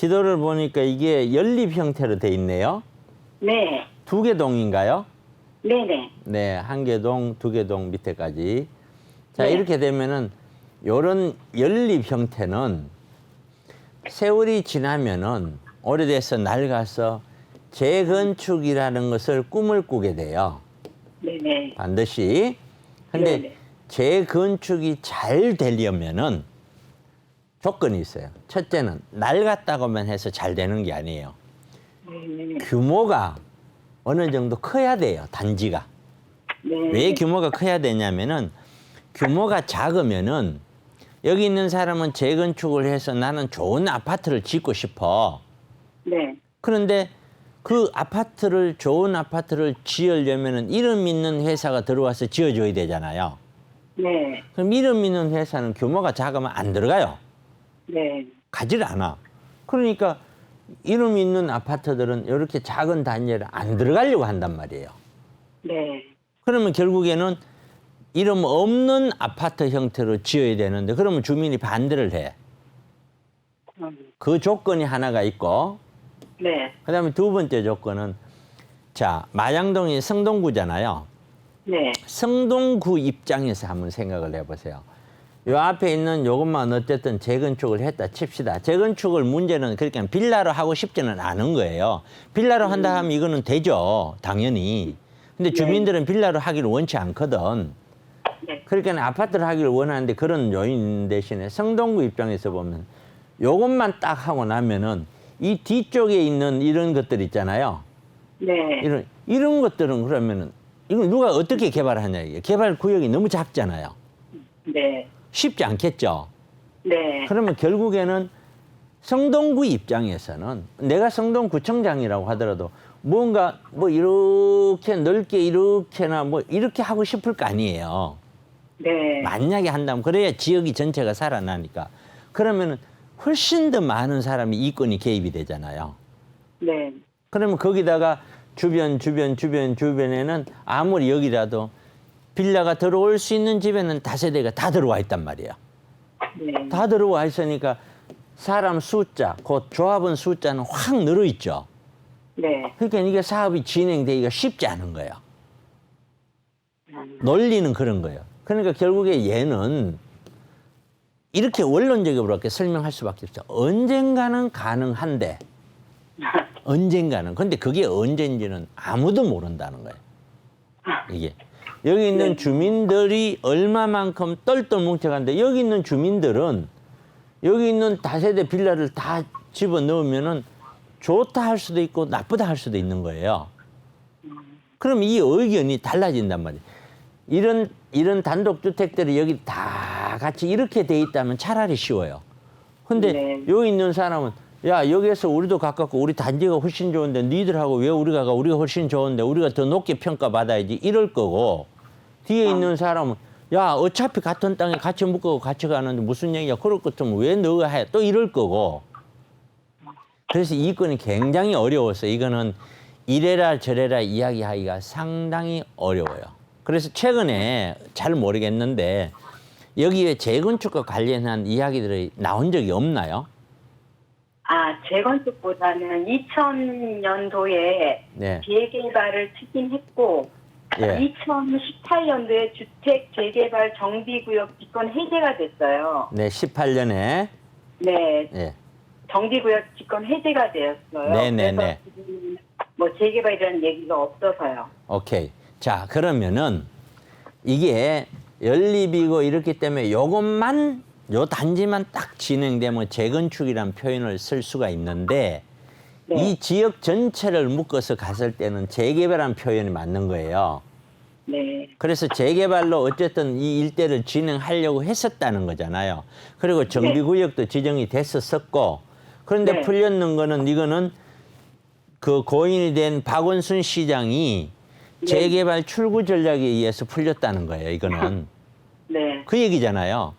지도를 보니까 이게 연립 형태로 돼 있네요. 네. 두 개 동인가요? 네네. 네, 한 개 동, 두 개 동 밑에까지. 자, 네. 이렇게 되면은 요런 연립 형태는 세월이 지나면은 오래돼서 낡아서 재건축이라는 것을 꿈을 꾸게 돼요. 네네. 반드시. 근데 네네. 재건축이 잘 되려면은 조건이 있어요. 첫째는 낡았다고만 해서 잘 되는 게 아니에요. 규모가 어느 정도 커야 돼요. 단지가. 네. 왜 규모가 커야 되냐면은 규모가 작으면은 여기 있는 사람은 재건축을 해서 나는 좋은 아파트를 짓고 싶어. 네. 그런데 그 아파트를 좋은 아파트를 지으려면은 이름 있는 회사가 들어와서 지어줘야 되잖아요. 네. 그럼 이름 있는 회사는 규모가 작으면 안 들어가요. 네. 가지를 않아. 그러니까 이름 있는 아파트들은 이렇게 작은 단지를 안 들어가려고 한단 말이에요. 네. 그러면 결국에는 이름 없는 아파트 형태로 지어야 되는데 그러면 주민이 반대를 해. 음, 그 조건이 하나가 있고 네. 그다음에 두 번째 조건은 자 마장동이 성동구잖아요. 네. 성동구 입장에서 한번 생각을 해보세요. 요 앞에 있는 요것만 어쨌든 재건축을 했다 칩시다. 재건축을 문제는 그러니까 빌라로 하고 싶지는 않은 거예요. 빌라로 한다 하면 이거는 되죠. 당연히. 근데 주민들은 빌라로 하기를 원치 않거든. 네. 그러니까 아파트를 하기를 원하는데 그런 요인 대신에 성동구 입장에서 보면 요것만 딱 하고 나면은 이 뒤쪽에 있는 이런 것들 있잖아요. 네. 이런 이런 것들은 그러면은 이거 누가 어떻게 개발하냐 이게 개발 구역이 너무 작잖아요. 네. 쉽지 않겠죠. 네. 그러면 결국에는 성동구 입장에서는 내가 성동구청장이라고 하더라도 뭔가 뭐 이렇게 넓게 이렇게나 뭐 이렇게 하고 싶을 거 아니에요. 네. 만약에 한다면 그래야 지역이 전체가 살아나니까 그러면은 훨씬 더 많은 사람이 이권이 개입이 되잖아요. 네. 그러면 거기다가 주변 주변 주변 주변에는 아무리 여기라도 빌라가 들어올 수 있는 집에는 다세대가 다 들어와 있단 말이에요. 네. 다 들어와 있으니까 사람 숫자, 곧 조합원 숫자는 확 늘어 있죠. 네. 그러니까 이게 사업이 진행되기가 쉽지 않은 거예요. 음, 논리는 그런 거예요. 그러니까 결국에 얘는 이렇게 원론적으로 이렇게 설명할 수밖에 없죠. 언젠가는 가능한데 언젠가는 근데 그게 언젠지는 아무도 모른다는 거예요. 이게 여기 있는 네. 주민들이 얼마만큼 똘똘 뭉쳐간데 여기 있는 주민들은 여기 있는 다세대 빌라를 다 집어 넣으면은 좋다 할 수도 있고 나쁘다 할 수도 있는 거예요. 그럼 이 의견이 달라진단 말이에요. 이런 이런 단독 주택들이 여기 다 같이 이렇게 돼 있다면 차라리 쉬워요. 근데 네. 여기 있는 사람은 야 여기에서 우리도 가깝고 우리 단지가 훨씬 좋은데 니들하고 왜 우리가 가 우리가 훨씬 좋은데 우리가 더 높게 평가받아야지 이럴 거고 뒤에 있는 사람은 야 어차피 같은 땅에 같이 묶고 같이 가는데 무슨 얘기야 그럴 것 같으면 왜 너가 해 또 이럴 거고 그래서 이 건이 굉장히 어려워서 이거는 이래라 저래라 이야기하기가 상당히 어려워요. 그래서 최근에 잘 모르겠는데 여기에 재건축과 관련한 이야기들이 나온 적이 없나요? 아, 재건축보다는 2000년도에 네. 재개발을 추진 했고, 예. 2018년도에 주택 재개발 정비구역 집권 해제가 됐어요. 네, 18년에 네, 예. 정비구역 집권 해제가 되었어요. 네, 네, 그래서 네. 지금 뭐 재개발이라는 얘기가 없어서요. 오케이. 자, 그러면은 이게 연립이고 이렇기 때문에 요것만 요 단지만 딱 진행되면 재건축이란 표현을 쓸 수가 있는데 네. 이 지역 전체를 묶어서 갔을 때는 재개발한 표현이 맞는 거예요. 네, 그래서 재개발로 어쨌든 이 일대를 진행하려고 했었다는 거잖아요. 그리고 정비구역도 지정이 됐었었고 그런데 네. 풀렸는 거는 이거는 그 고인이 된 박원순 시장이 네. 재개발 출구 전략에 의해서 풀렸다는 거예요. 이거는 네, 그 얘기잖아요.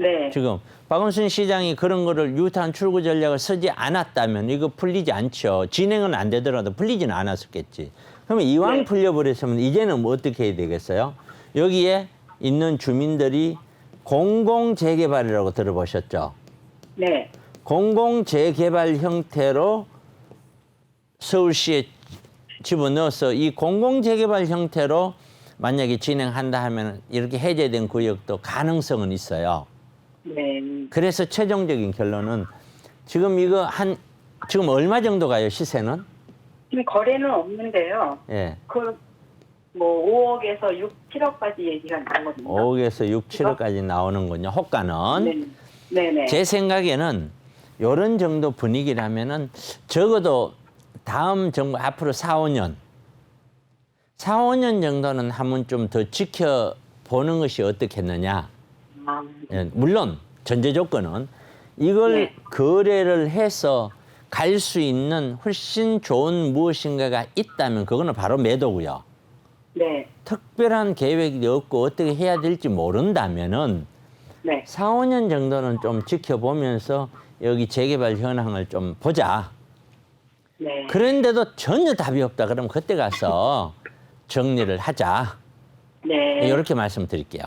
네, 지금 박원순 시장이 그런 거를 유탄 출구 전략을 쓰지 않았다면 이거 풀리지 않죠. 진행은 안 되더라도 풀리지는 않았었겠지. 그러면 이왕 네. 풀려버렸으면 이제는 뭐 어떻게 해야 되겠어요? 여기에 있는 주민들이 공공 재개발이라고 들어보셨죠? 네, 공공 재개발 형태로 서울시에 집어넣어서 이 공공 재개발 형태로 만약에 진행한다 하면 이렇게 해제된 구역도 가능성은 있어요. 네. 그래서 최종적인 결론은 지금 이거 한 지금 얼마 정도 가요 시세는? 지금 거래는 없는데요. 예. 그뭐 5억에서 6, 7억까지 얘기가 나거든요. 5억에서 6, 7억까지 나오는군요. 호가는. 네. 네네. 제 생각에는 이런 정도 분위기라면은 적어도 다음 정부 앞으로 4, 5년 4, 5년 정도는 한번 좀 더 지켜보는 것이 어떻겠느냐. 아, 예, 물론 전제 조건은 이걸 네. 거래를 해서 갈 수 있는 훨씬 좋은 무엇인가가 있다면 그거는 바로 매도고요. 네. 특별한 계획이 없고 어떻게 해야 될지 모른다면은 네. 4, 5년 정도는 좀 지켜보면서 여기 재개발 현황을 좀 보자. 네. 그런데도 전혀 답이 없다. 그럼 그때 가서 정리를 하자. 네. 이렇게 말씀드릴게요.